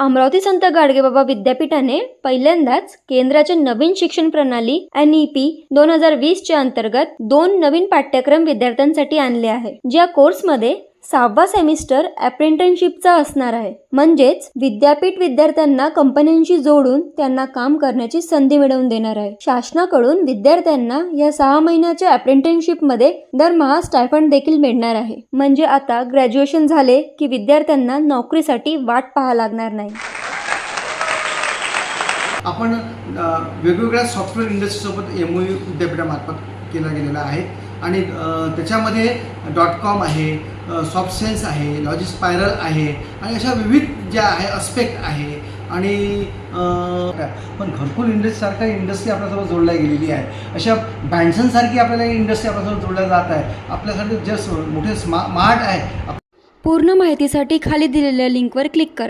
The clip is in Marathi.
अमरावती संत गाडगेबाबा विद्यापीठाने पहिल्यांदाच केंद्राच्या नवीन शिक्षण प्रणाली एन ई पी दोन हजार वीसच्या अंतर्गत दोन नवीन पाठ्यक्रम विद्यार्थ्यांसाठी आणले आहे. ज्या कोर्समध्ये सहावा सेमिस्टर अप्रेंटनशिपचा असणार आहे. म्हणजेच विद्यापीठ विद्यार्थ्यांना कंपन्यांशी जोडून त्यांना काम करण्याची संधी मिळवून देणार आहे. शासनाकडून विद्यार्थ्यांना या सहा महिन्याच्या अप्रेंटनशिपमध्ये दरमहा स्टायफंड देखील मिळणार आहे. म्हणजे आता ग्रॅज्युएशन झाले की विद्यार्थ्यांना नोकरीसाठी वाट पाहा लागणार नाही. आपण वेगवेगळ्या सॉफ्टवेअर इंडस्ट्रीसोबत एम ओ यू विद्यापीठामार्फत केला गेलेला आहे. आणि त्याच्यामध्ये डॉट कॉम आहे सॉफ्ट सेन्स आहे लॉजिक स्पायरल आहे आणि अशा विविध ज्या आहे अस्पेक्ट आहे. आणि पण घरकुल इंडस्ट्रीसारखा इंडस्ट्री आपल्यासोबत जोडल्या गेलेली आहे. अशा बँडसनसारखी आपल्याला इंडस्ट्री आपल्यासोबत जोडल्या जात आहे. आपल्यासाठी जस्ट मोठे स्मा स्मार्ट आहे पूर्ण माहितीसाठी खाली दिलेल्या लिंकवर क्लिक करा.